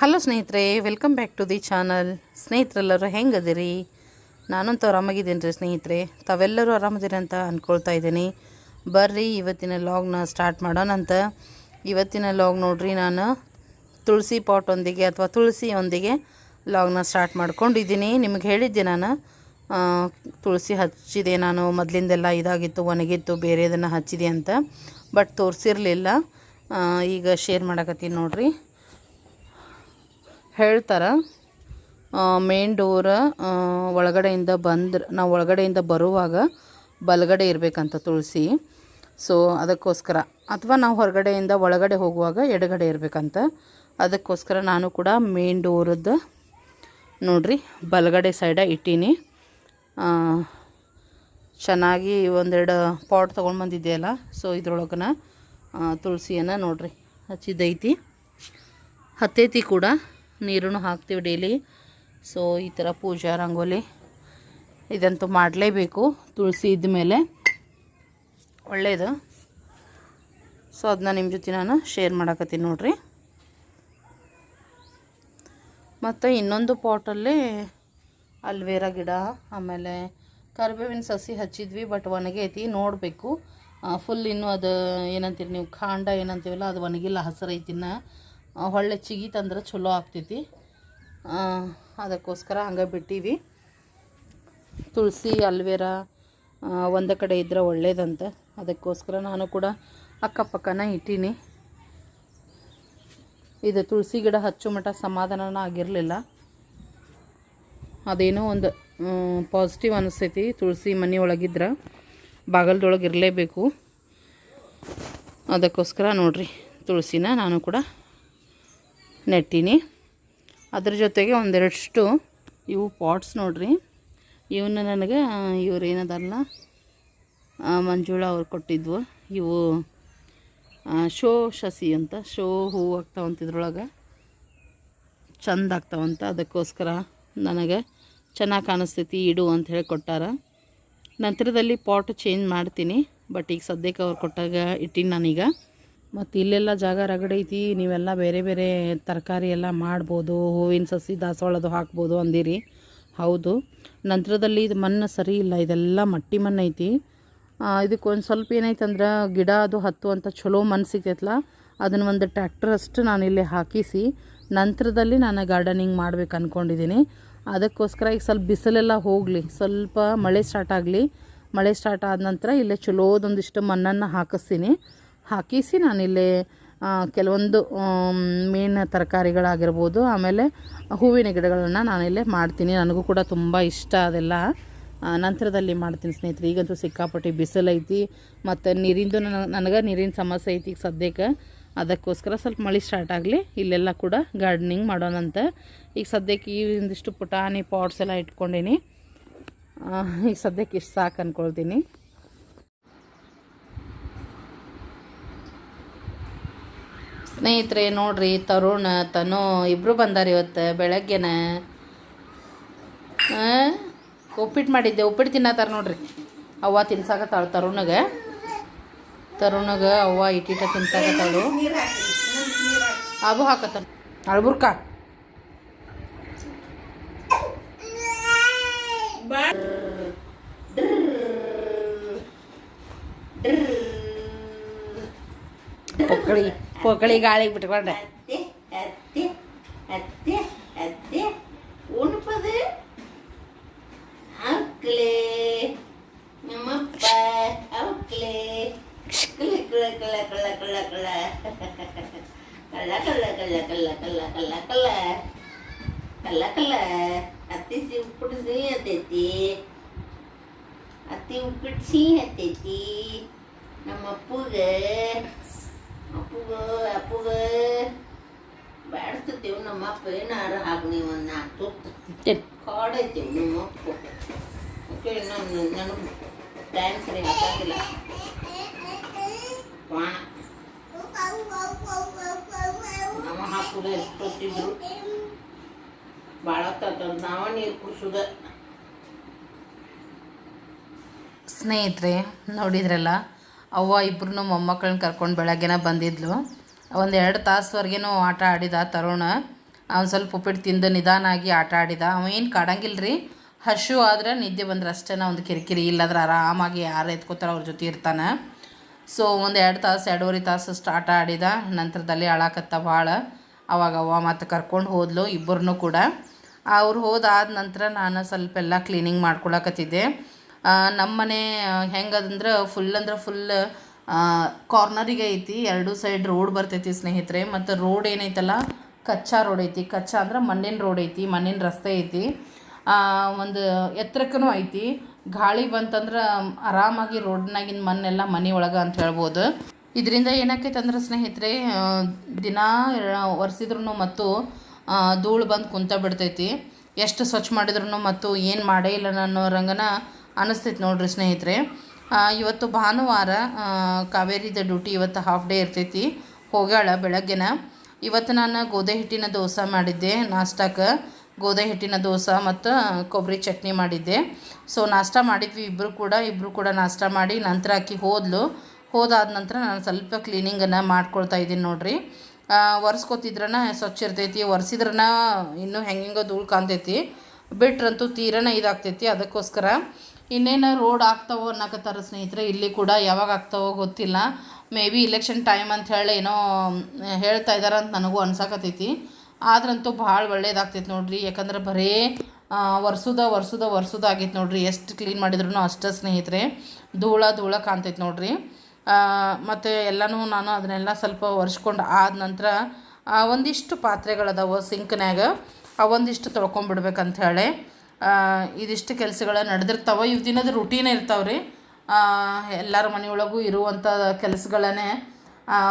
Hello ಸ್ನೇಹಿತರೆ welcome back to the channel ಸ್ನೇಹಿತರೆಲ್ಲರೂ ಹೆಂಗದಿರಿ? ನಾನಂತೂ ಆರಾಮಾಗಿದ್ದೀನಿ ರೀ ಸ್ನೇಹಿತರೆ. ತಾವೆಲ್ಲರೂ ಆರಾಮದಿರಿ ಅಂತ ಅಂದ್ಕೊಳ್ತಾ ಇದ್ದೀನಿ. ಬರ್ರಿ, ಇವತ್ತಿನ ಲಾಗ್ನ ಸ್ಟಾರ್ಟ್ ಮಾಡೋಣಂತ ಇವತ್ತಿನ ಲಾಗ್ ನೋಡ್ರಿ ನಾನು. ತುಳಸಿ ಪಾಟೊಂದಿಗೆ ಅಥವಾ ತುಳಸಿಯೊಂದಿಗೆ ಲಾಗ್ನ ಸ್ಟಾರ್ಟ್ ಮಾಡ್ಕೊಂಡಿದ್ದೀನಿ. ನಿಮಗೆ ಹೇಳಿದ್ದೆ ನಾನು. ತುಳಸಿ ಹಚ್ಚಿದೆ ನಾನು. ಮೊದಲಿಂದೆಲ್ಲ ಇದಾಗಿತ್ತು, ಒಣಗಿತ್ತು, ಬೇರೆದನ್ನು ಹಚ್ಚಿದೆ ಅಂತ. ಬಟ್ ತೋರಿಸಿರಲಿಲ್ಲ. ಈಗ ಶೇರ್ ಮಾಡಕತ್ತೀನಿ ನೋಡ್ರಿ. ಹೇಳ್ತಾರೆ ಮೇನ್ ಡೋರ್ ಒಳಗಡೆಯಿಂದ ಬಂದ್ರೆ ನಾವು ಒಳಗಡೆಯಿಂದ ಬರುವಾಗ ಬಲಗಡೆ ಇರಬೇಕಂತ ತುಳಸಿ. ಸೊ ಅದಕ್ಕೋಸ್ಕರ. ಅಥವಾ ನಾವು ಹೊರಗಡೆಯಿಂದ ಒಳಗಡೆ ಹೋಗುವಾಗ ಎಡಗಡೆ ಇರಬೇಕಂತ. ಅದಕ್ಕೋಸ್ಕರ ನಾನು ಕೂಡ ಮೇನ್ ಡೋರದ್ದು ನೋಡ್ರಿ, ಬಲಗಡೆ ಸೈಡ ಇಟ್ಟೀನಿ. ಚೆನ್ನಾಗಿ ಒಂದೆರಡು ಪಾಟ್ ತೊಗೊಂಡು ಬಂದಿದ್ದೆಯಲ್ಲ ಸೊ ಇದ್ರೊಳಗನ ತುಳಸಿಯನ್ನು ನೋಡ್ರಿ, ಹಚ್ಚಿದ್ದೈತಿ. ಹತ್ತೈತಿ ಕೂಡ. ನೀರನ್ನು ಹಾಕ್ತೀವಿ ಡೈಲಿ ಸೊ ಈ ಥರ ಪೂಜಾ ರಂಗೋಲಿ ಇದಂತೂ ಮಾಡಲೇಬೇಕು ತುಳಸಿ ಇದ್ಮೇಲೆ ಒಳ್ಳೆಯದು ಸೊ ಅದನ್ನ ನಿಮ್ಮ ಜೊತೆ ನಾನು ಶೇರ್ ಮಾಡಕತ್ತೀನಿ ನೋಡ್ರಿ. ಮತ್ತು ಇನ್ನೊಂದು ಪಾಟಲ್ಲಿ ಅಲ್ವೇರಾ ಗಿಡ, ಆಮೇಲೆ ಕರಿಬೇವಿನ ಸಸಿ ಹಚ್ಚಿದ್ವಿ ಬಟ್ ಒಣಗೈತಿ, ನೋಡಬೇಕು. ಫುಲ್ ಇನ್ನೂ ಅದು ಏನಂತೀರಿ ನೀವು ಖಾಂಡ ಏನಂತೀವಲ್ಲ, ಅದು ಒಣಗಿಲ್ಲ ಹಸಿರೈತಿನ್ನ ಹೊಳ್ಳೆ ಚಿಗಿತಂದ್ರೆ ಚಲೋ ಆಗ್ತೈತಿ. ಅದಕ್ಕೋಸ್ಕರ ಹಂಗೆ ಬಿಟ್ಟೀವಿ. ತುಳಸಿ, ಅಲ್ವೇರಾ ಒಂದು ಕಡೆ ಇದ್ರೆ ಒಳ್ಳೇದಂತ. ಅದಕ್ಕೋಸ್ಕರ ನಾನು ಕೂಡ ಅಕ್ಕಪಕ್ಕನ ಇಟ್ಟೀನಿ. ಇದು ತುಳಸಿ ಗಿಡ ಹಚ್ಚು ಮಟ್ಟ ಸಮಾಧಾನನ ಆಗಿರಲಿಲ್ಲ. ಅದೇನೋ ಒಂದು ಪಾಸಿಟಿವ್ ಅನಿಸ್ತೈತಿ ತುಳಸಿ ಮನೆಯೊಳಗಿದ್ರೆ ಬಾಗಲ್ದೊಳಗೆ ಇರಲೇಬೇಕು. ಅದಕ್ಕೋಸ್ಕರ ನೋಡಿರಿ, ತುಳಸಿನ ನಾನು ಕೂಡ ನೆಟ್ಟೀನಿ. ಅದ್ರ ಜೊತೆಗೆ ಒಂದೆರಡಷ್ಟು ಇವು ಪಾಟ್ಸ್ ನೋಡ್ರಿ. ಇವನ್ನ ನನಗೆ ಇವ್ರು ಏನದಲ್ಲ ಮಂಜುಳ ಅವ್ರು ಕೊಟ್ಟಿದ್ವು. ಇವು ಶೋ ಶಸಿ ಅಂತ, ಶೋ ಹೂ ಆಗ್ತಾವಂತ ಇದ್ರೊಳಗೆ ಚಂದ ಆಗ್ತಾವಂತ, ಅದಕ್ಕೋಸ್ಕರ ನನಗೆ ಚೆನ್ನಾಗಿ ಕಾಣಿಸ್ತೈತಿ, ಇಡು ಅಂತ ಹೇಳಿ ಕೊಟ್ಟಾರ. ನಂತರದಲ್ಲಿ ಪಾಟ್ ಚೇಂಜ್ ಮಾಡ್ತೀನಿ, ಬಟ್ ಈಗ ಸದ್ಯಕ್ಕೆ ಅವ್ರು ಕೊಟ್ಟಾಗ ಇಟ್ಟಿನಿ ನಾನೀಗ. ಮತ್ತು ಇಲ್ಲೆಲ್ಲ ಜಾಗ ರಗಡೆ ಐತಿ, ನೀವೆಲ್ಲ ಬೇರೆ ಬೇರೆ ತರಕಾರಿ ಎಲ್ಲ ಮಾಡ್ಬೋದು, ಹೂವಿನ ಸಸಿ ದಾಸವಾಳದು ಹಾಕ್ಬೋದು ಅಂದಿರಿ. ಹೌದು. ನಂತರದಲ್ಲಿ ಇದು ಮಣ್ಣು ಸರಿ ಇಲ್ಲ, ಇದೆಲ್ಲ ಮಟ್ಟಿ ಮಣ್ಣು ಐತಿ. ಇದಕ್ಕೆ ಒಂದು ಸ್ವಲ್ಪ ಏನಾಯ್ತಂದ್ರೆ ಗಿಡ ಅದು ಹತ್ತು ಅಂತ ಚಲೋ ಮಣ್ಣು ಸಿಗ್ತೈತಲ್ಲ ಅದನ್ನು ಒಂದು ಟ್ಯಾಕ್ಟ್ರಷ್ಟು ನಾನು ಇಲ್ಲಿ ಹಾಕಿಸಿ, ನಂತರದಲ್ಲಿ ನಾನು ಗಾರ್ಡನಿಂಗ್ ಮಾಡ್ಬೇಕು ಅಂದ್ಕೊಂಡಿದ್ದೀನಿ ಅದಕ್ಕೋಸ್ಕರ ಈಗ ಸ್ವಲ್ಪ ಬಿಸಿಲೆಲ್ಲ ಹೋಗಲಿ, ಸ್ವಲ್ಪ ಮಳೆ ಸ್ಟಾರ್ಟ್ ಆಗಲಿ. ಮಳೆ ಸ್ಟಾರ್ಟ್ ಆದ ನಂತರ ಇಲ್ಲೇ ಚಲೋದೊಂದಿಷ್ಟು ಮಣ್ಣನ್ನು ಹಾಕಿಸ್ತೀನಿ. ಹಾಕಿಸಿ ನಾನಿಲ್ಲಿ ಕೆಲವೊಂದು ಮೇನ್ ತರಕಾರಿಗಳಾಗಿರ್ಬೋದು, ಆಮೇಲೆ ಹೂವಿನ ಗಿಡಗಳನ್ನು ನಾನಿಲ್ಲೇ ಮಾಡ್ತೀನಿ. ನನಗೂ ಕೂಡ ತುಂಬ ಇಷ್ಟ ಅದೆಲ್ಲ. ನಂತರದಲ್ಲಿ ಮಾಡ್ತೀನಿ ಸ್ನೇಹಿತರೆ. ಈಗಂತೂ ಸಿಕ್ಕಾಪಟ್ಟೆ ಬಿಸಿಲೈತಿ ಮತ್ತು ನೀರಿಂದು ನನಗೆ ನೀರಿನ ಸಮಸ್ಯೆ ಐತಿ ಈಗ ಸದ್ಯಕ್ಕೆ. ಅದಕ್ಕೋಸ್ಕರ ಸ್ವಲ್ಪ ಮಳೆ ಸ್ಟಾರ್ಟ್ ಆಗಲಿ, ಇಲ್ಲೆಲ್ಲ ಕೂಡ ಗಾರ್ಡನಿಂಗ್ ಮಾಡೋಣಂತ ಈಗ ಸದ್ಯಕ್ಕೆ ಈ ಒಂದಿಷ್ಟು ಪುಟಾಣಿ ಪಾಟ್ಸ್ ಎಲ್ಲ ಇಟ್ಕೊಂಡೀನಿ. ಈಗ ಸದ್ಯಕ್ಕೆ ಇಷ್ಟು ಸಾಕು ಅಂದ್ಕೊಳ್ತೀನಿ ಸ್ನೇಹಿತರೆ, ನೋಡ್ರಿ, ತರುಣ, ತನು ಇಬ್ಬರು ಬಂದಾರ ಇವತ್ತು ಬೆಳಗ್ಗೆನ. ಉಪ್ಪಿಟ್ಟು ಮಾಡಿದ್ದೆ ಉಪ್ಪಿಟ್ಟು ತಿನ್ನತ್ತಾರ ನೋಡ್ರಿ. ಅವ್ವ ತಿನ್ಸಾಕತ್ತಾಳು ತರುಣಗೆ. ತರುಣಗೆ ಅವ್ವ ಇಟ್ಟಿಟ ತಿನ್ಸಾಕತ್ತಾಳು. ಅಬು ಹಾಕತ್ತಾನ ಅಳ್ಬುರ್ಕ ಪೊಕ್ಕಳಿ ಪೊಕ್ಕಳಿ ಗಾಳಿಗೆ ಬಿಟ್ಕೊಂಡೆ ಅತ್ತೆ ಅತ್ತೆ ಅತ್ತೆ ಅತ್ತೆ ಉಣ್ಪದು ಅಕ್ಲೆ ನಮ್ಮಪ್ಪ ಅವಕ್ಲೆ ಕಳ್ಳ ಕಳ್ಳ ಕಳ್ಳ ಕಳ್ಳ ಕಳ್ಳ ಕಳ್ಳ ಕಳ್ಳ ಕಳ್ಳ ಕಳ್ಳ ಕಳ್ಳ ಕಳ್ಳ ಕಳ್ಳ ಕಳ್ಳ ಕಳ್ಳ ಕಳ್ಳ ಅತ್ತಿ ಸಿ ಉಪ್ಪಿಟ್ಟು ಸಿಹಿ ಹತ್ತೈತಿ ಅತ್ತಿ ಉಪ್ಪಿಟ್ಟು ಸಿಹಿ ಹತ್ತೈತಿ ನಮ್ಮ ಅಪ್ಪಗೆ ಅಪ್ಪಗ ಅಪ್ಪಗ. ಬ್ಯಾಡ್ತಿದ್ದೇವು ನಮ್ಮ ಅಪ್ಪ ಏನಾರ ಹಾಕಿ ನೀವು ಒಂದು ನಾಲ್ಕು ತುತ್ತು. ಕಾಡೈತೇವು ನಮ್ಮ ಅಪ್ಪ. ಓಕೆ ನಾನು ನನಗೆ ಟೈಮ್ ಸರಿ ಹಾಕಿಲ್ಲ ನಮ್ಮ ಹಾಕುದ ಎಷ್ಟೊತ್ತಿದ್ರು. ಭಾಳ ಹೊತ್ತಾತಂದು ನಾವ ನೀರು ಕುಡಿಸೋದ. ಸ್ನೇಹಿತರೆ ನೋಡಿದ್ರಲ್ಲ? ಅವ್ವ ಇಬ್ಬರು ಮೊಮ್ಮಕ್ಕಳನ್ನ ಕರ್ಕೊಂಡು ಬೆಳಗ್ಗೆನ ಬಂದಿದ್ಲು. ಒಂದು ಎರಡು ತಾಸುವರೆಗೇನು ಆಟ ಆಡಿದ ತರುಣ. ಅವ್ನು ಸ್ವಲ್ಪ ಉಪ್ಪಿಟ್ಟು ತಿಂದು ನಿಧಾನಾಗಿ ಆಟ ಆಡಿದ. ಅವ ಏನು ಕಾಡಂಗಿಲ್ಲ ರೀ ಹಶು ಆದ್ರೆ ನಿದ್ದೆ ಬಂದ್ರೆ ಅಷ್ಟೇ ಒಂದು ಕಿರಿಕಿರಿ, ಇಲ್ಲಾದ್ರೆ ಆರಾಮಾಗಿ ಯಾರು ಎತ್ಕೋತಾರೆ ಅವ್ರ ಜೊತೆ ಇರ್ತಾನೆ. ಸೊ ಒಂದು ಎರಡು ತಾಸು, ಎರಡೂವರೆ ತಾಸು ಸ್ಟಾರ್ಟ್ ಆಡಿದ. ನಂತರದಲ್ಲಿ ಅಳಾಕತ್ತ ಭಾಳ ಅವಾಗ ಅವ್ವ ಮತ್ತು ಕರ್ಕೊಂಡು ಹೋದ್ಲು ಇಬ್ಬರನ್ನೂ ಕೂಡ. ಅವ್ರು ಹೋದಾದ ನಂತರ ನಾನು ಸ್ವಲ್ಪ ಎಲ್ಲ ಕ್ಲೀನಿಂಗ್ ಮಾಡ್ಕೊಳಕತ್ತಿದ್ದೆ. ನಮ್ಮ ಮನೆ ಹೆಂಗದಂದ್ರೆ ಫುಲ್ ಅಂದ್ರೆ ಫುಲ್ ಕಾರ್ನರಿಗೆ ಐತಿ. ಎರಡು ಸೈಡ್ ರೋಡ್ ಬರ್ತೈತಿ ಸ್ನೇಹಿತರೆ. ಮತ್ತು ರೋಡ್ ಏನೈತಲ್ಲ, ಕಚ್ಚಾ ರೋಡ್ ಐತಿ. ಕಚ್ಚಾ ಅಂದ್ರೆ ಮಣ್ಣಿನ ರೋಡ್ ಐತಿ, ಮಣ್ಣಿನ ರಸ್ತೆ ಐತಿ. ಒಂದು ಎತ್ತರಕ್ಕೂ ಐತಿ. ಗಾಳಿ ಬಂತಂದ್ರೆ ಆರಾಮಾಗಿ ರೋಡ್ನಾಗಿನ ಮಣ್ಣೆಲ್ಲ ಮನೆ ಒಳಗೆ ಅಂತ ಹೇಳ್ಬೋದು. ಇದರಿಂದ ಏನಾಕೈತೆ ಅಂದ್ರೆ ಸ್ನೇಹಿತರೆ ದಿನ ಒರೆಸಿದ್ರು ಮತ್ತು ಧೂಳು ಬಂದು ಕುಂತ ಬಿಡ್ತೈತಿ. ಎಷ್ಟು ಸ್ವಚ್ಛ ಮಾಡಿದ್ರು ಮತ್ತು ಏನು ಮಾಡೇ ಇಲ್ಲ ನಾನು ರಂಗನ ಅನಿಸ್ತೈತೆ ನೋಡ್ರಿ ಸ್ನೇಹಿತರೆ. ಇವತ್ತು ಭಾನುವಾರ ಕಾವೇರಿದ ಡ್ಯೂಟಿ ಇವತ್ತು ಹಾಫ್ ಡೇ ಇರ್ತೈತಿ. ಹೋಗ್ಯಾಳ ಬೆಳಗ್ಗೆನ. ಇವತ್ತು ನಾನು ಗೋಧಿ ಹಿಟ್ಟಿನ ದೋಸೆ ಮಾಡಿದ್ದೆ, ನಾಷ್ಟಕ್ಕೆ. ಗೋಧಿ ಹಿಟ್ಟಿನ ದೋಸೆ ಮತ್ತು ಕೊಬ್ಬರಿ ಚಟ್ನಿ ಮಾಡಿದ್ದೆ. ಸೊ ನಾಷ್ಟ ಮಾಡಿದ್ವಿ ಇಬ್ಬರು ಕೂಡ. ಇಬ್ಬರು ಕೂಡ ನಾಷ್ಟ ಮಾಡಿ ನಂತರ ಆಕಿ ಹೋದ್ಲು. ಹೋದಾದ ನಂತರ ನಾನು ಸ್ವಲ್ಪ ಕ್ಲೀನಿಂಗನ್ನು ಮಾಡ್ಕೊಳ್ತಾ ಇದ್ದೀನಿ ನೋಡ್ರಿ. ಒರೆಸ್ಕೊತಿದ್ರನ ಸ್ವಚ್ಛ ಇರ್ತೈತಿ. ಒರೆಸಿದ್ರನ ಇನ್ನೂ ಹೆಂಗೆಂಗೋ ಧೂಳು ಕಾಣ್ತೈತಿ. ಬಿಟ್ರಂತೂ ತೀರನ ಇದಾಗ್ತೈತಿ ಅದಕ್ಕೋಸ್ಕರ. ಇನ್ನೇನು ರೋಡ್ ಆಗ್ತಾವೋ ಅನ್ನಕತ್ತಾರ ಸ್ನೇಹಿತರೆ, ಇಲ್ಲಿ ಕೂಡ ಯಾವಾಗ ಆಗ್ತಾವೋ ಗೊತ್ತಿಲ್ಲ. ಮೇ ಬಿ ಇಲೆಕ್ಷನ್ ಟೈಮ್ ಅಂತ ಹೇಳಿ ಏನೋ ಹೇಳ್ತಾ ಇದ್ದಾರೆ ಅಂತ ನನಗೂ ಅನ್ಸಕತ್ತೈತಿ ಆದ್ರಂತೂ ಭಾಳ ಒಳ್ಳೇದಾಗ್ತೈತಿ ನೋಡ್ರಿ. ಯಾಕಂದ್ರೆ ಬರೀ ವರ್ಷದ ವರ್ಷದ ವರ್ಷದ ಆಗೈತೆ ನೋಡ್ರಿ. ಎಷ್ಟು ಕ್ಲೀನ್ ಮಾಡಿದ್ರು ಅಷ್ಟೇ ಸ್ನೇಹಿತರೆ. ಧೂಳ ಧೂಳ ಕಾಣ್ತೈತೆ ನೋಡ್ರಿ. ಮತ್ತು ಎಲ್ಲನೂ ನಾನು ಅದನ್ನೆಲ್ಲ ಸ್ವಲ್ಪ ಒರೆಸ್ಕೊಂಡು ಆದ ನಂತರ ಒಂದಿಷ್ಟು ಪಾತ್ರೆಗಳದಾವ ಸಿಂಕ್ನ್ಯಾಗ ಒಂದಿಷ್ಟು ತೊಳ್ಕೊಂಬಿಡ್ಬೇಕಂತ ಹೇಳಿ. ಇದಿಷ್ಟು ಕೆಲಸಗಳು ನಡೆದಿರ್ತಾವೆ. ಇವು ದಿನದ ರುಟೀನೇ ಇರ್ತಾವೆ ರೀ ಎಲ್ಲರ ಮನೆಯೊಳಗೂ ಇರುವಂಥ ಕೆಲಸಗಳನ್ನೇ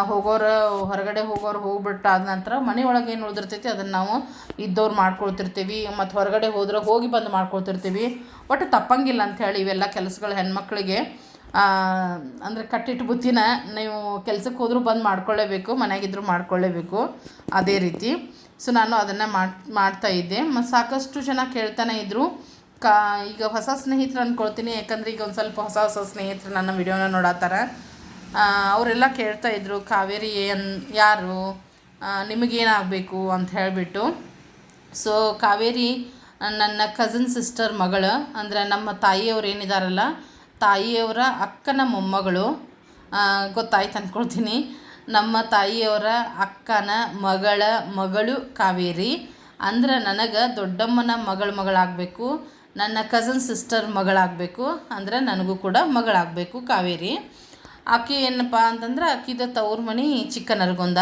ಹೋಗೋರು, ಹೊರಗಡೆ ಹೋಗೋರು ಹೋಗ್ಬಿಟ್ಟು ಆದ ನಂತರ ಮನೆಯೊಳಗೆ ಏನು ಉಳಿದಿರ್ತೈತಿ ಅದನ್ನು ನಾವು ಇದ್ದವ್ರು ಮಾಡ್ಕೊಳ್ತಿರ್ತೀವಿ, ಮತ್ತು ಹೊರಗಡೆ ಹೋದ್ರೆ ಹೋಗಿ ಬಂದು ಮಾಡ್ಕೊಳ್ತಿರ್ತೀವಿ. ಒಟ್ಟು ತಪ್ಪಂಗಿಲ್ಲ ಅಂಥೇಳಿ ಇವೆಲ್ಲ ಕೆಲಸಗಳು ಹೆಣ್ಮಕ್ಳಿಗೆ. ಅಂದರೆ ಕಟ್ಟಿಟ್ಟು ಬುತ್ತಿನ ನೀವು ಕೆಲ್ಸಕ್ಕೆ ಹೋದರೂ ಬಂದು ಮಾಡ್ಕೊಳ್ಳೇಬೇಕು ಮನೆಯಾಗಿದ್ದರೂ ಮಾಡ್ಕೊಳ್ಳೇಬೇಕು, ಅದೇ ರೀತಿ. ಸೊ ನಾನು ಅದನ್ನು ಮಾಡ್, ಮಾಡ್ತಾ ಇದ್ದೆ. ಮತ್ತು ಸಾಕಷ್ಟು ಜನ ಕೇಳ್ತಾನೆ ಇದ್ದರು ಕಾ, ಈಗ ಹೊಸ ಸ್ನೇಹಿತರು ಅಂದ್ಕೊಳ್ತೀನಿ ಯಾಕಂದರೆ ಈಗ ಒಂದು ಸ್ವಲ್ಪ ಹೊಸ ಹೊಸ ಸ್ನೇಹಿತರು ನನ್ನ ವಿಡಿಯೋನ ನೋಡತ್ತಾರ ಅವರೆಲ್ಲ ಕೇಳ್ತಾ ಇದ್ದರು ಕಾವೇರಿ ಏನ್, ಯಾರು? ನಿಮಗೇನಾಗಬೇಕು? ಅಂತ ಹೇಳಿಬಿಟ್ಟು. ಸೊ ಕಾವೇರಿ ನನ್ನ ಕಸಿನ್ ಸಿಸ್ಟರ್ ಮಗಳು, ಅಂದರೆ ನಮ್ಮ ತಾಯಿಯವ್ರು ಏನಿದಾರಲ್ಲ ತಾಯಿಯವರ ಅಕ್ಕನ ಮೊಮ್ಮಗಳು ಗೊತ್ತಾಯ್ತು ಅಂದ್ಕೊಳ್ತೀನಿ ನಮ್ಮ ತಾಯಿಯವರ ಅಕ್ಕನ ಮಗಳ ಮಗಳು ಕಾವೇರಿ. ಅಂದ್ರೆ ನನಗೆ ದೊಡ್ಡಮ್ಮನ ಮಗಳ ಮಗಳಾಗಬೇಕು, ನನ್ನ ಕಸನ್ ಸಿಸ್ಟರ್ ಮಗಳಾಗಬೇಕು, ಅಂದರೆ ನನಗೂ ಕೂಡ ಮಗಳಾಗಬೇಕು ಕಾವೇರಿ. ಆಕೆ ಏನಪ್ಪ ಅಂತಂದ್ರೆ ಆಕಿದ ತವ್ರ ಮನೆ ಚಿಕ್ಕನರ್ಗೊಂದ.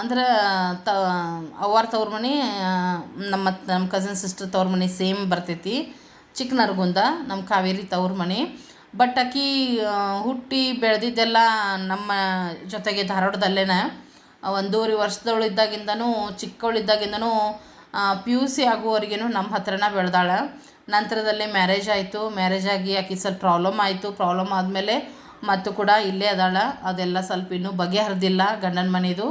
ಅಂದ್ರೆ ತ, ಅವ್ವಾರ ತವ್ರ ಮನೆ ನಮ್ಮ ನಮ್ಮ ಕಸಿನ್ ಸಿಸ್ಟರ್ ತವ್ರ ಮನೆ ಸೇಮ್ ಬರ್ತೈತಿ. ಚಿಕ್ಕನರಗುಂದ ನಮ್ಮ ಕಾವೇರಿ ತವ್ರ ಮನೆ. ಬಟ್ ಆಕಿ ಹುಟ್ಟಿ ಬೆಳೆದಿದ್ದೆಲ್ಲ ನಮ್ಮ ಜೊತೆಗೆ ಧಾರವಾಡದಲ್ಲೇನ ಒಂದೂವರೆ ವರ್ಷದವಳು ಇದ್ದಾಗಿಂದನೂ ಚಿಕ್ಕವಳಿದ್ದಾಗಿಂದನೂ ಪಿ ಯು ಸಿ ಆಗುವವರೆಗೂ ನಮ್ಮ ಹತ್ರನ ಬೆಳೆದಾಳೆ. ನಂತರದಲ್ಲಿ ಮ್ಯಾರೇಜ್ ಆಯಿತು. ಮ್ಯಾರೇಜ್ ಆಗಿ ಆಕೆ ಸ್ವಲ್ಪ ಪ್ರಾಬ್ಲಮ್ ಆಯಿತು. ಪ್ರಾಬ್ಲಮ್ ಆದಮೇಲೆ ಮತ್ತು ಕೂಡ ಇಲ್ಲೇ ಅದಾಳ. ಅದೆಲ್ಲ ಸ್ವಲ್ಪ ಇನ್ನೂ ಬಗೆಹರಿದಿಲ್ಲ ಗಂಡನ ಮನೆದು.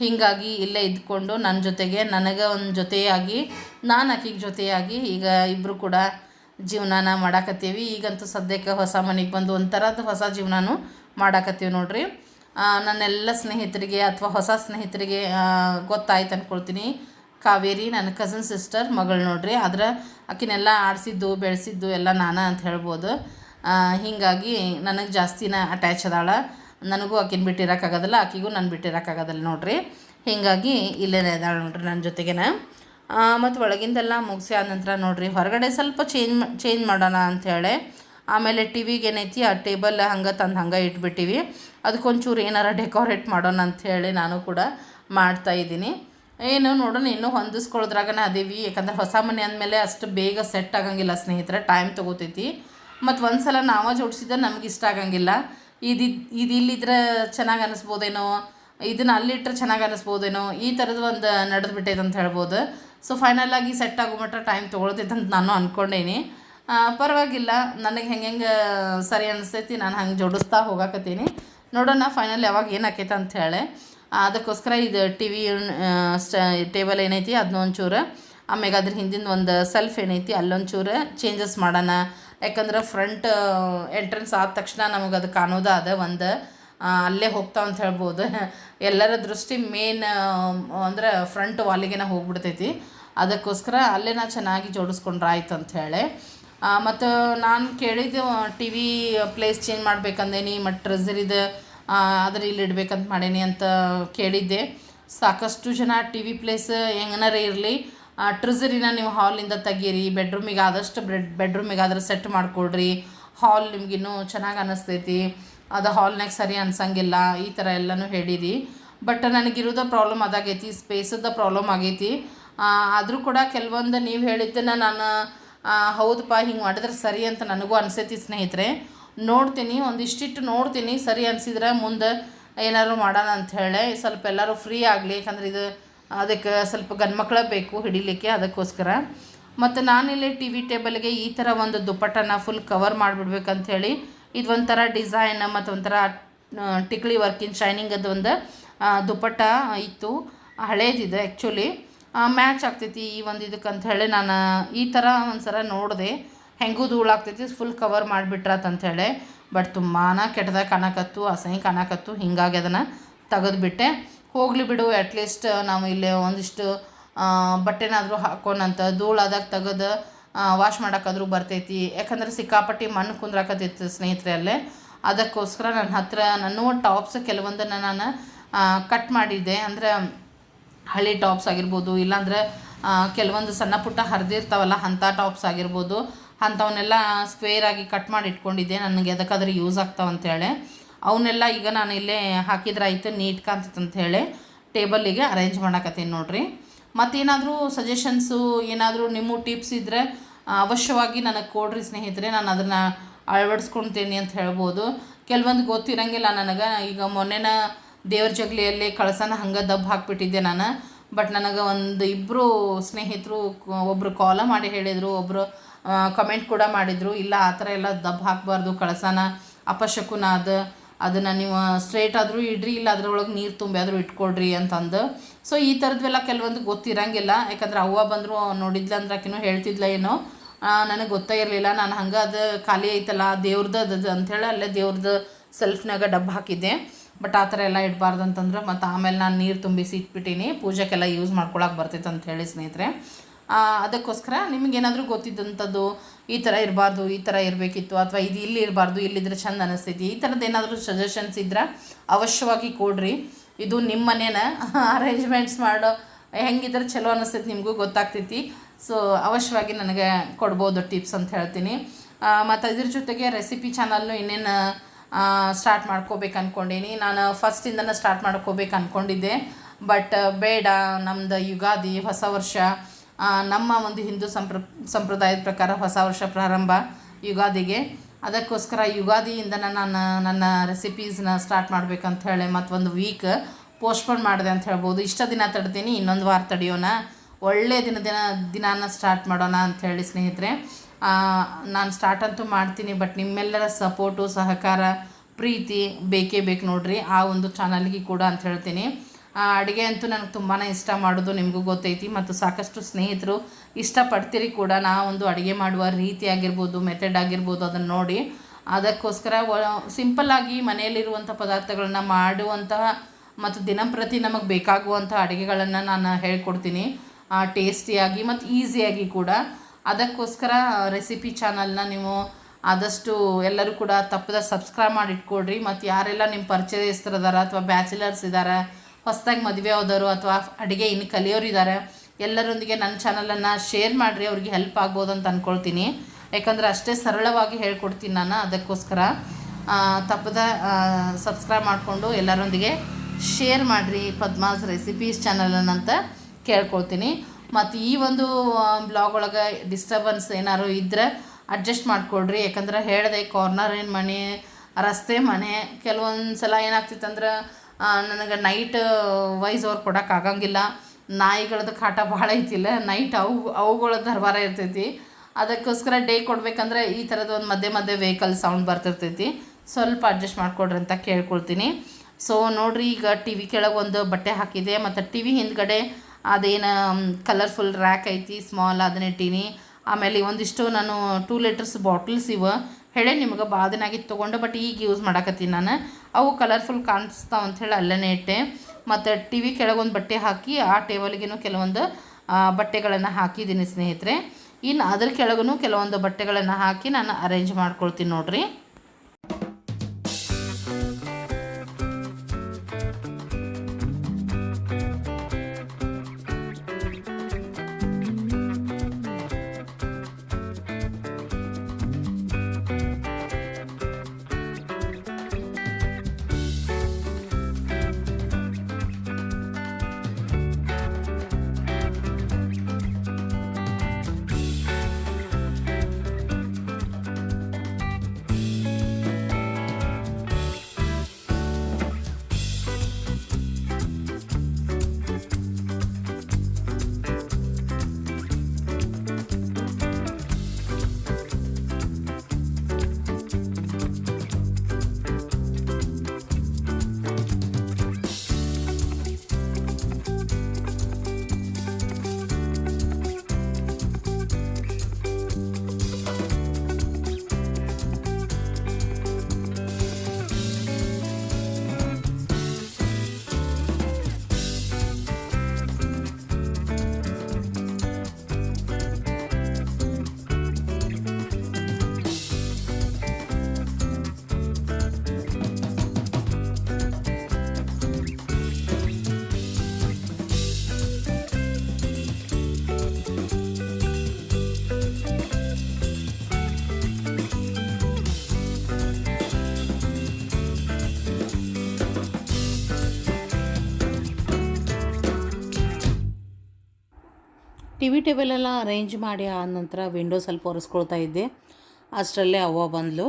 ಹೀಗಾಗಿ ಇಲ್ಲೇ ಇದ್ಕೊಂಡು ನನ್ನ ಜೊತೆಗೆ ನನಗೆ ಒಂದು ಜೊತೆಯಾಗಿ, ನಾನು ಆಕಿಗೆ ಜೊತೆಯಾಗಿ ಈಗ ಇಬ್ಬರು ಕೂಡ ಜೀವನಾನ ಮಾಡಾಕತ್ತೀವಿ. ಈಗಂತೂ ಸದ್ಯಕ್ಕೆ ಹೊಸ ಮನೆಗೆ ಬಂದು ಒಂಥರದ ಹೊಸ ಜೀವನನೂ ಮಾಡಾಕತ್ತೀವಿ ನೋಡ್ರಿ. ನನ್ನೆಲ್ಲ ಸ್ನೇಹಿತರಿಗೆ ಅಥವಾ ಹೊಸ ಸ್ನೇಹಿತರಿಗೆ ಗೊತ್ತಾಯ್ತು ಅಂದ್ಕೊಳ್ತೀನಿ ಕಾವೇರಿ ನನ್ನ ಕಸಿನ್ ಸಿಸ್ಟರ್ ಮಗಳು ನೋಡ್ರಿ. ಆದ್ರೆ ಆಕಿನೆಲ್ಲ ಆಡಿಸಿದ್ದು, ಬೆಳೆಸಿದ್ದು ಎಲ್ಲ ನಾನು ಅಂತ ಹೇಳ್ಬೋದು. ಹೀಗಾಗಿ ನನಗೆ ಜಾಸ್ತಿನ ಅಟ್ಯಾಚ್ ಅದಾಳ. ನನಗೂ ಆಕಿನ ಬಿಟ್ಟಿರೋಕ್ಕಾಗೋದಿಲ್ಲ, ಆಕಿಗೂ ನಾನು ಬಿಟ್ಟಿರೋಕ್ಕಾಗೋದಿಲ್ಲ ನೋಡ್ರಿ. ಹೀಗಾಗಿ ಇಲ್ಲೇ ಇದ್ದಾಳೆ ನೋಡ್ರಿ ನನ್ನ ಜೊತೆಗೇನ. ಮತ್ತು ಒಳಗಿಂದೆಲ್ಲ ಮುಗಿಸಿ ಆದ ನಂತರ ನೋಡಿರಿ, ಹೊರಗಡೆ ಸ್ವಲ್ಪ ಚೇಂಜ್ ಚೇಂಜ್ ಮಾಡೋಣ ಅಂಥೇಳಿ ಆಮೇಲೆ ಟಿ ವಿಗೆ ಏನೈತಿ, ಆ ಟೇಬಲ್ ಹಂಗೆ ತಂದು ಹಂಗೆ ಇಟ್ಬಿಟ್ಟಿವಿ. ಅದಕ್ಕೊಂಚೂರು ಏನಾರ ಡೆಕೋರೇಟ್ ಮಾಡೋಣ ಅಂಥೇಳಿ ನಾನು ಕೂಡ ಮಾಡ್ತಾ ಇದ್ದೀನಿ. ಏನು ನೋಡೋಣ, ಇನ್ನೂ ಹೊಂದಿಸ್ಕೊಳ್ಳೋದ್ರಾಗನೇ ಅದೀವಿ. ಯಾಕಂದ್ರೆ ಹೊಸ ಮನೆ ಅಂದಮೇಲೆ ಅಷ್ಟು ಬೇಗ ಸೆಟ್ ಆಗಂಗಿಲ್ಲ ಸ್ನೇಹಿತರೆ ಟೈಮ್ ತೊಗೋತೈತಿ. ಮತ್ತು ಒಂದು ಸಲ ನಾವೇ ಜೋಡಿಸಿದ್ರೆ ನಮ್ಗೆ ಇಷ್ಟ ಆಗಂಗಿಲ್ಲ. ಇದು ಇದು ಇಲ್ಲಿದ್ರೆ ಚೆನ್ನಾಗಿ ಅನ್ನಿಸ್ಬೋದೇನೋ ಇದನ್ನು ಅಲ್ಲಿಟ್ರೆ ಚೆನ್ನಾಗಿ ಅನ್ನಿಸ್ಬೋದೇನೋ ಈ ಥರದ್ದು ಒಂದು ನಡೆದು ಬಿಟ್ಟೈತೆ ಅಂತ ಹೇಳ್ಬೋದು. ಸೊ ಫೈನಲ್ ಆಗಿ ಸೆಟ್ ಆಗೋ ಮಟ್ಟ ಟೈಮ್ ತೊಗೊಳ್ತೈತೆ ಅಂತ ನಾನು ಅಂದ್ಕೊಂಡೇನಿ ಪರವಾಗಿಲ್ಲ, ನನಗೆ ಹೆಂಗೆ ಹೆಂಗೆ ಸರಿ ಅನಿಸ್ತೈತಿ ನಾನು ಹಂಗೆ ಜೋಡಿಸ್ತಾ ಹೋಗಾಕತ್ತೀನಿ. ನೋಡೋಣ ಫೈನಲ್ ಯಾವಾಗ ಏನಾಕೈತೆ ಅಂತ ಹೇಳಿ. ಅದಕ್ಕೋಸ್ಕರ ಇದು ಟಿ ವಿ ಸ್ಟ್ ಟೇಬಲ್ ಏನೈತಿ ಅದನ್ನೊಂಚೂರು ಆಮ್ಯಾಗ ಅದ್ರ ಹಿಂದಿನ ಒಂದು ಸೆಲ್ಫ್ ಏನೈತಿ, ಅಲ್ಲೊಂಚೂರು ಚೇಂಜಸ್ ಮಾಡೋಣ. ಯಾಕಂದ್ರೆ ಫ್ರಂಟ್ ಎಂಟ್ರೆನ್ಸ್ ಆದ ತಕ್ಷಣ ನಮಗೆ ಅದು ಕಾಣೋದು ಅದ ಒಂದು ಅಲ್ಲೇ ಹೋಗ್ತಾವ ಅಂತ ಹೇಳ್ಬೋದು. ಎಲ್ಲರ ದೃಷ್ಟಿ ಮೇನ್ ಅಂದ್ರೆ ಫ್ರಂಟ್ ವಾಲಿಗೆನ ಹೋಗ್ಬಿಡ್ತೈತಿ. ಅದಕ್ಕೋಸ್ಕರ ಅಲ್ಲೇ ನಾ ಚೆನ್ನಾಗಿ ಜೋಡಿಸ್ಕೊಂಡ್ರೆ ಆಯ್ತು ಅಂತ ಹೇಳಿ. ಮತ್ತು ನಾನು ಕೇಳಿದ್ದು ಟಿ ವಿ ಪ್ಲೇಸ್ ಚೇಂಜ್ ಮಾಡ್ಬೇಕಂದೇನಿ ಮತ್ತು ಟ್ರೆಸರಿದ ಆದರೆ ಇಲ್ಲಿ ಇಡ್ಬೇಕಂತ ಮಾಡೇನಿ ಅಂತ ಕೇಳಿದ್ದೆ. ಸಾಕಷ್ಟು ಜನ ಟಿ ವಿ ಪ್ಲೇಸ್ ಹೆಂಗನಾರ ಇರಲಿ ಟ್ರೆಸರಿನ ನೀವು ಹಾಲಿಂದ ತೆಗೀರಿ ಬೆಡ್ರೂಮಿಗೆ ಆದಷ್ಟು ಬೆಡ್ ಬೆಡ್ರೂಮಿಗೆ ಆದ್ರೆ ಸೆಟ್ ಮಾಡಿಕೊಡ್ರಿ ಹಾಲ್ ನಿಮ್ಗಿನ್ನೂ ಚೆನ್ನಾಗಿ ಅನ್ನಿಸ್ತೈತಿ ಅದು ಹಾಲ್ನಾಗ ಸರಿ ಅನ್ಸಂಗಿಲ್ಲ, ಈ ಥರ ಎಲ್ಲನೂ ಹೇಳಿರಿ ಬಟ್ ನನಗಿರೋದ ಪ್ರಾಬ್ಲಮ್ ಅದಾಗೈತಿ ಸ್ಪೇಸದ ಪ್ರಾಬ್ಲಮ್ ಆಗೈತಿ. ಆದರೂ ಕೂಡ ಕೆಲವೊಂದು ನೀವು ಹೇಳಿದ್ದನ್ನು ನಾನು ಹೌದಪ್ಪ ಹಿಂಗೆ ಮಾಡಿದ್ರೆ ಸರಿ ಅಂತ ನನಗೂ ಅನಿಸೈತಿ ಸ್ನೇಹಿತರೆ. ನೋಡ್ತೀನಿ, ಒಂದಿಷ್ಟಿಟ್ಟು ನೋಡ್ತೀನಿ, ಸರಿ ಅನಿಸಿದ್ರೆ ಮುಂದೆ ಏನಾದ್ರು ಮಾಡೋಣ ಅಂತ ಹೇಳಿ. ಸ್ವಲ್ಪ ಎಲ್ಲರೂ ಫ್ರೀ ಆಗಲಿ, ಯಾಕಂದ್ರೆ ಇದು ಅದಕ್ಕೆ ಸ್ವಲ್ಪ ಗಂಡ್ಮಕ್ಳ ಬೇಕು ಹಿಡಿಲಿಕ್ಕೆ ಅದಕ್ಕೋಸ್ಕರ. ಮತ್ತು ನಾನಿಲ್ಲಿ ಟಿ ವಿ ಟೇಬಲ್ಗೆ ಈ ಥರ ಒಂದು ದುಪ್ಪಟ್ಟನ ಫುಲ್ ಕವರ್ ಮಾಡಿಬಿಡ್ಬೇಕಂತ ಹೇಳಿ ಇದು ಒಂಥರ ಡಿಸೈನ್ ಮತ್ತು ಒಂಥರ ಟಿಕ್ಲಿ ವರ್ಕಿನ್ ಶೈನಿಂಗ್ ಅದು ಒಂದು ದುಪ್ಪಟ್ಟ ಇತ್ತು. ಹಳೇದಿದೆ ಆ್ಯಕ್ಚುಲಿ ಮ್ಯಾಚ್ ಆಗ್ತೈತಿ ಈ ಒಂದು ಇದಕ್ಕೆ ಹೇಳಿ ನಾನು ಈ ಥರ ಒಂದು ಸಲ ನೋಡಿದೆ. ಹೆಂಗೂ ಧೂಳು ಆಗ್ತೈತಿ ಫುಲ್ ಕವರ್ ಮಾಡಿಬಿಟ್ರಾತ್ ಹೇಳಿ. ಬಟ್ ತುಂಬಾ ಕೆಟ್ಟದಾಗ ಕಾಣಕತ್ತು, ಅಸಹ್ಯ ಕಾಣಕತ್ತು, ಹಿಂಗಾಗಿ ಅದನ್ನು ತೆಗೆದುಬಿಟ್ಟೆ. ಹೋಗಲಿ ಬಿಡು ಅಟ್ಲೀಸ್ಟ್ ನಾವು ಇಲ್ಲಿ ಒಂದಿಷ್ಟು ಬಟ್ಟೆನಾದರೂ ಹಾಕೋಣಂತ ಧೂಳಾದಾಗ ತೆಗೆದು ವಾಶ್ ಮಾಡೋಕ್ಕಾದ್ರೂ ಬರ್ತೈತಿ. ಯಾಕಂದ್ರೆ ಸಿಕ್ಕಾಪಟ್ಟಿ ಮಣ್ಣು ಕುಂದ್ರಾಕತ್ತೈತಿ ಸ್ನೇಹಿತರೆ ಅಲ್ಲೇ ಅದಕ್ಕೋಸ್ಕರ ನನ್ನ ಹತ್ರ ನನ್ನ ಟಾಪ್ಸ್ ಕೆಲವೊಂದನ್ನು ನಾನು ಕಟ್ ಮಾಡಿದ್ದೆ. ಅಂದರೆ ಹಳೆ ಟಾಪ್ಸ್ ಆಗಿರ್ಬೋದು, ಇಲ್ಲಾಂದ್ರೆ ಕೆಲವೊಂದು ಸಣ್ಣ ಪುಟ್ಟ ಹರಿದಿರ್ತಾವಲ್ಲ, ಅಂಥ ಟಾಪ್ಸ್ ಆಗಿರ್ಬೋದು. ಅಂಥವನ್ನೆಲ್ಲ ಸ್ಕ್ವೇರ್ ಆಗಿ ಕಟ್ ಮಾಡಿ ಇಟ್ಕೊಂಡಿದ್ದೆ. ನನಗೆ ಎದಕ್ಕಾದ್ರೂ ಯೂಸ್ ಆಗ್ತಾವಂತೇಳಿ ಅವನ್ನೆಲ್ಲ ಈಗ ನಾನು ಇಲ್ಲೇ ಹಾಕಿದ್ರೆ ಆಯ್ತು ನೀಟ್ ಕಾಣ್ತೈತೆ ಹೇಳಿ ಟೇಬಲಿಗೆ ಅರೇಂಜ್ ಮಾಡಕತ್ತೀನಿ ನೋಡ್ರಿ. ಮತ್ತೇನಾದರೂ ಸಜೆಷನ್ಸು ಏನಾದರೂ ನಿಮ್ಮ ಟಿಪ್ಸ್ ಇದ್ದರೆ ಅವಶ್ಯವಾಗಿ ನನಗೆ ಕೊಡ್ರಿ ಸ್ನೇಹಿತರೆ. ನಾನು ಅದನ್ನು ಅಳವಡಿಸ್ಕೊಳ್ತೀನಿ ಅಂತ ಹೇಳ್ಬೋದು. ಕೆಲವೊಂದು ಗೊತ್ತಿರಂಗಿಲ್ಲ ನನಗೆ. ಈಗ ಮೊನ್ನೆನ ದೇವ್ರ ಜಗಲಿಯಲ್ಲಿ ಕಳಸನ ಹಂಗೆ ದಬ್ಬ ಹಾಕಿಬಿಟ್ಟಿದ್ದೆ ನಾನು. ಬಟ್ ನನಗೆ ಒಂದು ಇಬ್ಬರು ಸ್ನೇಹಿತರು ಒಬ್ಬರು ಕಾಲ ಮಾಡಿ ಹೇಳಿದರು ಒಬ್ಬರು ಕಮೆಂಟ್ ಕೂಡ ಮಾಡಿದರು. ಇಲ್ಲ, ಆ ಥರ ಎಲ್ಲ ದಬ್ಬ ಹಾಕಬಾರ್ದು, ಕಳಸನ ಅಪಶಕುನ ಅದು. ಅದನ್ನು ನೀವು ಸ್ಟ್ರೇಟ್ ಆದರೂ ಇಡ್ರಿ, ಇಲ್ಲ, ಅದರೊಳಗೆ ನೀರು ತುಂಬಿ ಆದರೂ ಇಟ್ಕೊಳ್ರಿ ಅಂತಂದು. ಸೊ ಈ ಥರದ್ವೆಲ್ಲ ಕೆಲವೊಂದು ಗೊತ್ತಿರಂಗಿಲ್ಲ. ಯಾಕಂದ್ರೆ ಅವ್ವ ಬಂದರು ನೋಡಿದ್ಲ ಅಂದ್ರೆ ಹೇಳ್ತಿದ್ಲ ಏನೋ. ನನಗೆ ಗೊತ್ತೇ ಇರಲಿಲ್ಲ. ನಾನು ಹಂಗೆ ಅದು ಖಾಲಿ ಐತಲ್ಲ ದೇವ್ರದ್ದು ಅಂಥೇಳಿ ಅಲ್ಲೇ ದೇವ್ರದ್ದು ಸೆಲ್ಫ್ನಾಗ ಡಬ್ಬ ಹಾಕಿದ್ದೆ. ಬಟ್ ಆ ಥರ ಎಲ್ಲ ಇಡಬಾರ್ದು ಅಂತಂದ್ರೆ, ಮತ್ತು ಆಮೇಲೆ ನಾನು ನೀರು ತುಂಬಿಸಿ ಇಟ್ಬಿಟ್ಟೀನಿ. ಪೂಜೆಗೆಲ್ಲ ಯೂಸ್ ಮಾಡ್ಕೊಳಕ್ಕೆ ಬರ್ತೈತೆ ಅಂತ ಹೇಳಿ ಸ್ನೇಹಿತರೆ. ಅದಕ್ಕೋಸ್ಕರ ನಿಮಗೇನಾದರೂ ಗೊತ್ತಿದ್ದಂಥದ್ದು ಈ ಥರ ಇರಬಾರ್ದು, ಈ ಥರ ಇರಬೇಕಿತ್ತು, ಅಥವಾ ಇದು ಇಲ್ಲಿ ಇರಬಾರ್ದು, ಇಲ್ಲಿದ್ರೆ ಚೆಂದ ಅನಿಸ್ತೈತಿ, ಈ ಥರದ್ದು ಏನಾದರೂ ಸಜೆಷನ್ಸ್ ಇದ್ರೆ ಅವಶ್ಯವಾಗಿ ಕೊಡ್ರಿ. ಇದು ನಿಮ್ಮ ಮನೇನ ಅರೇಂಜ್ಮೆಂಟ್ಸ್ ಮಾಡೋ, ಹೆಂಗಿದ್ರೆ ಚಲೋ ಅನಿಸ್ತೈತಿ ನಿಮಗೂ ಗೊತ್ತಾಗ್ತೈತಿ. ಸೊ ಅವಶ್ಯವಾಗಿ ನನಗೆ ಕೊಡ್ಬೋದು ಟಿಪ್ಸ್ ಅಂತ ಹೇಳ್ತೀನಿ. ಮತ್ತು ಇದ್ರ ಜೊತೆಗೆ ರೆಸಿಪಿ ಚಾನಲ್ನು ಇನ್ನೇನು ಸ್ಟಾರ್ಟ್ ಮಾಡ್ಕೋಬೇಕು ಅಂದ್ಕೊಂಡೀನಿ ನಾನು ಫಸ್ಟಿಂದನೇ ಸ್ಟಾರ್ಟ್ ಮಾಡ್ಕೋಬೇಕು ಅಂದ್ಕೊಂಡಿದ್ದೆ ಬಟ್ ಬೇಡ ನಮ್ಮದು ಯುಗಾದಿ, ಹೊಸ ವರ್ಷ ನಮ್ಮ ಒಂದು ಹಿಂದೂ ಸಂಪ್ರ, ಸಂಪ್ರದಾಯದ ಪ್ರಕಾರ ಹೊಸ ವರ್ಷ ಪ್ರಾರಂಭ ಯುಗಾದಿಗೆ. ಅದಕ್ಕೋಸ್ಕರ ಯುಗಾದಿಯಿಂದ ನಾನು ನನ್ನ ರೆಸಿಪೀಸ್ನ ಸ್ಟಾರ್ಟ್ ಮಾಡ್ಬೇಕಂತ ಹೇಳಿ ಮತ್ತೊಂದು ವೀಕ್ ಪೋಸ್ಟ್ಪೋನ್ ಮಾಡಿದೆ ಅಂತ ಹೇಳ್ಬೋದು. ಇಷ್ಟ ದಿನ ತಡ್ತೀನಿ, ಇನ್ನೊಂದು ವಾರ ತಡೆಯೋಣ. ಒಳ್ಳೆ ದಿನ ದಿನ, ದಿನಾನ ಸ್ಟಾರ್ಟ್ ಮಾಡೋಣ ಅಂತ ಹೇಳಿ ಸ್ನೇಹಿತರೆ. ನಾನು ಸ್ಟಾರ್ಟ್ ಅಂತೂ ಮಾಡ್ತೀನಿ ಬಟ್ ನಿಮ್ಮೆಲ್ಲರ ಸಪೋರ್ಟು ಸಹಕಾರ, ಪ್ರೀತಿ ಬೇಕೇ ಬೇಕು ನೋಡ್ರಿ. ಆ ಒಂದು ಚಾನಲ್ಗೆ ಕೂಡ ಅಂತ ಹೇಳ್ತೀನಿ. ಅಡುಗೆ ಅಂತೂ ನನಗೆ ತುಂಬಾ ಇಷ್ಟ ಮಾಡೋದು, ನಿಮಗೂ ಗೊತ್ತೈತಿ. ಮತ್ತು ಸಾಕಷ್ಟು ಸ್ನೇಹಿತರು ಇಷ್ಟಪಡ್ತೀರಿ ಕೂಡ ನಾ ಒಂದು ಅಡುಗೆ ಮಾಡುವ ರೀತಿ ಆಗಿರ್ಬೋದು ಮೆಥಡ್ ಆಗಿರ್ಬೋದು ಅದನ್ನು ನೋಡಿ. ಅದಕ್ಕೋಸ್ಕರ ಸಿಂಪಲ್ಲಾಗಿ ಮನೆಯಲ್ಲಿರುವಂಥ ಪದಾರ್ಥಗಳನ್ನ ಮಾಡುವಂತಹ ಮತ್ತು ದಿನಂಪ್ರತಿ ನಮಗೆ ಬೇಕಾಗುವಂಥ ಅಡುಗೆಗಳನ್ನು ನಾನು ಹೇಳ್ಕೊಡ್ತೀನಿ. ಟೇಸ್ಟಿಯಾಗಿ ಮತ್ತು ಈಸಿಯಾಗಿ ಕೂಡ. ಅದಕ್ಕೋಸ್ಕರ ರೆಸಿಪಿ ಚಾನಲ್ನ ನೀವು ಆದಷ್ಟು ಎಲ್ಲರೂ ಕೂಡ ತಪ್ಪದ ಸಬ್ಸ್ಕ್ರೈಬ್ ಮಾಡಿ ಇಟ್ಕೊಡ್ರಿ ಮತ್ತು ಯಾರೆಲ್ಲ ನಿಮ್ಮ ಪರಿಚಯಸ್ಥರದಾರ ಅಥವಾ ಬ್ಯಾಚುಲರ್ಸ್ ಇದ್ದಾರೆ ಹೊಸ್ದಾಗಿ ಮದುವೆ ಆದವರು ಅಥವಾ ಅಡುಗೆ ಇನ್ನು ಕಲಿಯೋರು ಇದ್ದಾರೆ ಎಲ್ಲರೊಂದಿಗೆ ನನ್ನ ಚಾನಲನ್ನು ಶೇರ್ ಮಾಡಿರಿ, ಅವ್ರಿಗೆ ಹೆಲ್ಪ್ ಆಗ್ಬೋದು ಅಂತ ಅಂದ್ಕೊಳ್ತೀನಿ ಯಾಕಂದರೆ ಅಷ್ಟೇ ಸರಳವಾಗಿ ಹೇಳ್ಕೊಡ್ತೀನಿ ನಾನು ಅದಕ್ಕೋಸ್ಕರ. ತಪ್ಪದ ಸಬ್ಸ್ಕ್ರೈಬ್ ಮಾಡಿಕೊಂಡು ಎಲ್ಲರೊಂದಿಗೆ ಶೇರ್ ಮಾಡಿರಿ ಪದ್ಮಾಸ್ ರೆಸಿಪೀಸ್ ಚಾನಲನ್ನು ಅಂತ ಕೇಳ್ಕೊಳ್ತೀನಿ. ಮತ್ತು ಈ ಒಂದು ಬ್ಲಾಗ್ ಒಳಗೆ ಡಿಸ್ಟರ್ಬೆನ್ಸ್ ಏನಾದ್ರು ಇದ್ದರೆ ಅಡ್ಜಸ್ಟ್ ಮಾಡಿಕೊಡ್ರಿ. ಯಾಕಂದ್ರೆ ಹೇಳಿದೆ ಕಾರ್ನರ್ ಏನು ಮನೆ, ರಸ್ತೆ ಮನೆ ಕೆಲವೊಂದು ಸಲ ಏನಾಗ್ತಿತ್ತು ಅಂದ್ರೆ ನನಗೆ ನೈಟ್ ವೈಸ್ ಅವ್ರು ಕೊಡೋಕ್ಕಾಗಂಗಿಲ್ಲ ನಾಯಿಗಳದ್ದು ಕಾಟ ಭಾಳ ಐತಿಲ್ಲ. ನೈಟ್ ಅವು, ಅವುಗಳ ದರ್ಬಾರ ಇರ್ತೈತಿ. ಅದಕ್ಕೋಸ್ಕರ ಡೇ ಕೊಡಬೇಕಂದ್ರೆ ಈ ಥರದ ಒಂದು ಮಧ್ಯೆ ಮಧ್ಯೆ ವೆಹಿಕಲ್ ಸೌಂಡ್ ಬರ್ತಿರ್ತೈತಿ. ಸ್ವಲ್ಪ ಅಡ್ಜಸ್ಟ್ ಮಾಡಿಕೊಡ್ರಿ ಅಂತ ಕೇಳ್ಕೊಳ್ತೀನಿ. ಸೊ ನೋಡಿರಿ ಈಗ ಟಿ ವಿ ಕೆಳಗೆ ಒಂದು ಬಟ್ಟೆ ಹಾಕಿದೆ. ಮತ್ತು ಟಿ ವಿ ಹಿಂದ್ಗಡೆ ಅದೇನು ಕಲರ್ಫುಲ್ ರ್ಯಾಕ್ ಐತಿ ಸ್ಮಾಲ್ ಅದನ್ನ ಇಟ್ಟೀನಿ. ಆಮೇಲೆ ಒಂದಿಷ್ಟು ನಾನು ಟೂ ಲೀಟರ್ಸ್ ಬಾಟಲ್ಸ್ ಇವ. ಹೇಳೇ ನಿಮ್ಗೆ ಭಾಳ ದಿನ ಬಟ್ ಈಗ ಯೂಸ್ ಮಾಡಕತ್ತೀನಿ ನಾನು. ಅವು ಕಲರ್ಫುಲ್ ಕಾಣಿಸ್ತಾವ ಅಂಥೇಳಿ ಅಲ್ಲೇ ಇಟ್ಟೆ. ಮತ್ತು ಟಿ ವಿ ಕೆಳಗೊಂದು ಬಟ್ಟೆ ಹಾಕಿ, ಆ ಟೇಬಲ್ಗಿನೂ ಕೆಲವೊಂದು ಬಟ್ಟೆಗಳನ್ನು ಹಾಕಿದ್ದೀನಿ ಸ್ನೇಹಿತರೆ. ಇನ್ನು ಅದ್ರ ಕೆಳಗೂ ಕೆಲವೊಂದು ಬಟ್ಟೆಗಳನ್ನು ಹಾಕಿ ನಾನು ಅರೇಂಜ್ ಮಾಡ್ಕೊಳ್ತೀನಿ ನೋಡ್ರಿ. ಟಿ ವಿ ಟೇಬಲೆಲ್ಲ ಅರೇಂಜ್ ಮಾಡಿ ಆದ ನಂತರ ವಿಂಡೋ ಸ್ವಲ್ಪ ಒರೆಸ್ಕೊಳ್ತಾ ಇದ್ದೆ. ಅಷ್ಟರಲ್ಲೇ ಅವ್ವ ಬಂದಳು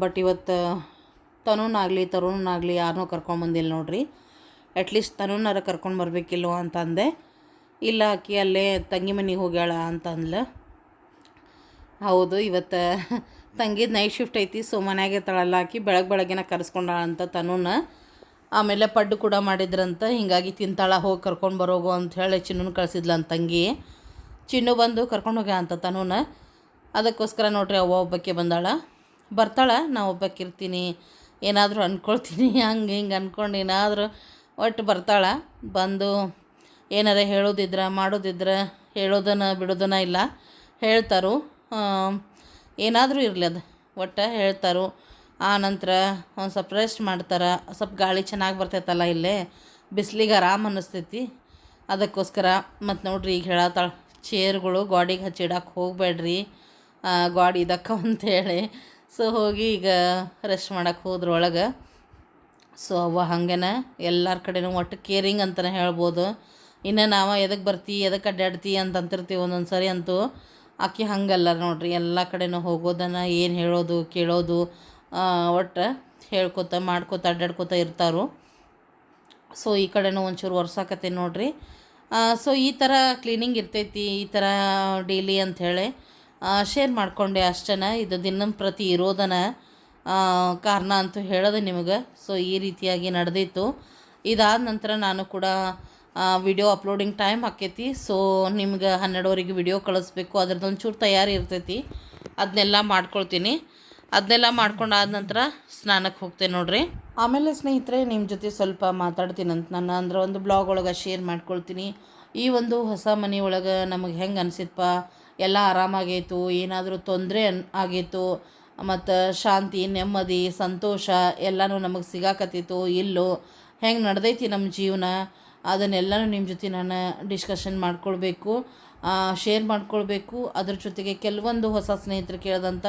ಬಟ್ ಇವತ್ತು ತನೂನಾಗಲಿ, ತರುಣನಾಗಲಿ ಯಾರನ್ನೂ ಕರ್ಕೊಂಬಂದಿಲ್ಲ ನೋಡ್ರಿ. ಅಟ್ಲೀಸ್ಟ್ ತನೂನಾರ ಕರ್ಕೊಂಡು ಬರಬೇಕಿಲ್ವ ಅಂತಂದೆ. ಇಲ್ಲ ಆಕಿ ಅಲ್ಲೇ ತಂಗಿ ಮನೆಗೆ ಹೋಗ್ಯಾಳ ಅಂತ ಅಂದ್ಲು ಹೌದು, ಇವತ್ತು ತಂಗಿದ ನೈಟ್ ಶಿಫ್ಟ್ ಐತಿ, ಸೊ ಮನ್ಯಾಗೆ ತಳಲ್ಲ ಹಾಕಿ ಬೆಳಗ್ಗೆ ಬೆಳಗ್ಗೆನ ಕರೆಸ್ಕೊಂಡಾಳ ಅಂತ ತನುನ. ಆಮೇಲೆ ಪಡ್ಡು ಕೂಡ ಮಾಡಿದ್ರಂತ. ಹಿಂಗಾಗಿ ತಿಂತಾಳ, ಹೋಗಿ ಕರ್ಕೊಂಡು ಬರೋಗು ಅಂತ ಹೇಳಿ ಚಿನ್ನು ಕಳಿಸಿದ್ಲ ಅಂತ ತಂಗಿ. ಚಿನ್ನು ಬಂದು ಕರ್ಕೊಂಡು ಹೋಗ್ಯ ಅಂತ ತನೂನ. ಅದಕ್ಕೋಸ್ಕರ ನೋಡ್ರಿ ಅವ್ವ ಒಬ್ಬಕ್ಕೆ ಬಂದಾಳ. ಬರ್ತಾಳೆ, ನಾ ಒಬ್ಬಕ್ಕಿರ್ತೀನಿ ಏನಾದರೂ ಅಂದ್ಕೊಳ್ತೀನಿ ಹಂಗೆ ಹಿಂಗೆ ಅಂದ್ಕೊಂಡು ಏನಾದರೂ ಒಟ್ಟು ಬರ್ತಾಳೆ. ಬಂದು ಏನಾರ ಹೇಳೋದಿದ್ರೆ, ಮಾಡೋದಿದ್ರೆ, ಹೇಳೋದನ್ನ ಬಿಡೋದನ್ನ ಇಲ್ಲ. ಹೇಳ್ತಾರೋ. ಏನಾದರೂ ಇರಲಿ ಅದು. ಒಟ್ಟು ಹೇಳ್ತಾರು. ಆ ನಂತರ ಒಂದು ಸ್ವಲ್ಪ ರೆಸ್ಟ್ ಮಾಡ್ತಾರೆ. ಸ್ವಲ್ಪ ಗಾಳಿ ಚೆನ್ನಾಗಿ ಬರ್ತೈತಲ್ಲ ಇಲ್ಲೇ. ಬಿಸಿಲಿಗೆ ಆರಾಮ ಅನ್ನಿಸ್ತೈತಿ. ಅದಕ್ಕೋಸ್ಕರ ಮತ್ತು ನೋಡ್ರಿ ಈಗ ಹೇಳತ್ತಾಳ ಚೇರ್ಗಳು ಗಾಡಿಗೆ ಹಚ್ಚಿಡಕ್ಕೆ ಹೋಗಬೇಡ್ರಿ. ಗಾಡಿ ಇದಕ್ಕ ಅಂತೇಳಿ. ಸೊ, ಹೋಗಿ ಈಗ ರೆಸ್ಟ್ ಮಾಡಕ್ಕೆ ಹೋದ್ರೊಳಗೆ. ಸೊ ಅವ ಹಂಗೇನ ಎಲ್ಲರ ಕಡೆನೂ ಒಟ್ಟು ಕೇರಿಂಗ್ ಅಂತಲೇ ಹೇಳ್ಬೋದು. ಇನ್ನು ನಾವು ಎದಕ್ಕೆ ಬರ್ತಿ ಎದಕ್ಕೆ ಅಡ್ಡಾಡ್ತಿ ಅಂತ ಅಂತಿರ್ತೀವಿ ಒಂದೊಂದು ಸರಿ ಅಂತೂ. ಆಕೆ ಹಂಗಲ್ಲ ನೋಡ್ರಿ, ಎಲ್ಲ ಕಡೆನೂ ಹೋಗೋದನ್ನು, ಏನು ಹೇಳೋದು, ಕೇಳೋದು ಒಟ್ಟು ಹೇಳ್ಕೊತ, ಮಾಡ್ಕೊತ ಅಡ್ಡಾಡ್ಕೊತ ಇರ್ತಾರು. ಸೊ ಈ ಕಡೆನೂ ಒಂಚೂರು ಒರ್ಸಾಕತ್ತೆ ನೋಡ್ರಿ. ಸೊ ಈ ಥರ ಕ್ಲೀನಿಂಗ್ ಇರ್ತೈತಿ, ಈ ಥರ ಡೈಲಿ ಅಂಥೇಳಿ ಶೇರ್ ಮಾಡಿಕೊಂಡೆ ಅಷ್ಟನ ಇದು ದಿನ ಪ್ರತಿ ಇರೋದನ ಕಾರಣ ಅಂತೂ ಹೇಳೋದು ನಿಮಗೆ. ಸೊ ಈ ರೀತಿಯಾಗಿ ನಡೆದಿತ್ತು ಇದಾದ ನಂತರ ನಾನು ಕೂಡ ವಿಡಿಯೋ ಅಪ್ಲೋಡಿಂಗ್ ಟೈಮ್ ಆಕೈತಿ. ಸೊ ನಿಮ್ಗೆ ಹನ್ನೆರಡುವರೆಗೆ ವಿಡಿಯೋ ಕಳಿಸ್ಬೇಕು. ಅದ್ರದ್ದು ಒಂಚೂರು ತಯಾರಿ ಇರ್ತೈತಿ. ಅದನ್ನೆಲ್ಲ ಮಾಡ್ಕೊಳ್ತೀನಿ. ಅದನ್ನೆಲ್ಲ ಮಾಡ್ಕೊಂಡಾದ ನಂತರ ಸ್ನಾನಕ್ಕೆ ಹೋಗ್ತೇನೆ ನೋಡ್ರಿ. ಆಮೇಲೆ ಸ್ನೇಹಿತರೆ ನಿಮ್ಮ ಜೊತೆ ಸ್ವಲ್ಪ ಮಾತಾಡ್ತೀನಿ ಅಂತ ನಾನು ಅಂದ್ರೆ ಒಂದು ಬ್ಲಾಗ್ ಒಳಗೆ ಶೇರ್ ಮಾಡ್ಕೊಳ್ತೀನಿ. ಈ ಒಂದು ಹೊಸ ಮನೆ ಒಳಗೆ ನಮಗೆ ಹೆಂಗೆ ಅನಿಸಿತ್ಪ? ಎಲ್ಲ ಆರಾಮಾಗೈತು? ಏನಾದರೂ ತೊಂದರೆ ಅನ್ ಮತ್ತು ಶಾಂತಿ, ನೆಮ್ಮದಿ, ಸಂತೋಷ ಎಲ್ಲನೂ ನಮಗೆ ಸಿಗಾಕತ್ತಿತ್ತು ಇಲ್ಲೋ? ಹೆಂಗೆ ನಡೆದೈತಿ ನಮ್ಮ ಜೀವನ? ಅದನ್ನೆಲ್ಲನೂ ನಿಮ್ಮ ಜೊತೆ ನಾನು ಡಿಸ್ಕಷನ್ ಮಾಡ್ಕೊಳ್ಬೇಕು. ಶೇರ್ ಮಾಡ್ಕೊಳ್ಬೇಕು. ಅದ್ರ ಜೊತೆಗೆ ಕೆಲವೊಂದು ಹೊಸ ಸ್ನೇಹಿತರು ಕೇಳಿದಂಥ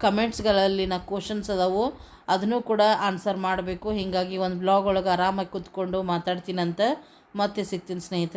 ಕಮೆಂಟ್ಸ್ಗಳಲ್ಲಿನ ಕ್ವಶನ್ಸ್ ಅದಾವು. ಅದನ್ನು ಕೂಡ ಆನ್ಸರ್ ಮಾಡಬೇಕು. ಹೀಗಾಗಿ ಒಂದು ಬ್ಲಾಗ್ ಒಳಗೆ ಆರಾಮಾಗಿ ಕೂತ್ಕೊಂಡು ಮಾತಾಡ್ತೀನಂತ ಮತ್ತೆ ಸಿಗ್ತೀನಿ ಸ್ನೇಹಿತರೆ.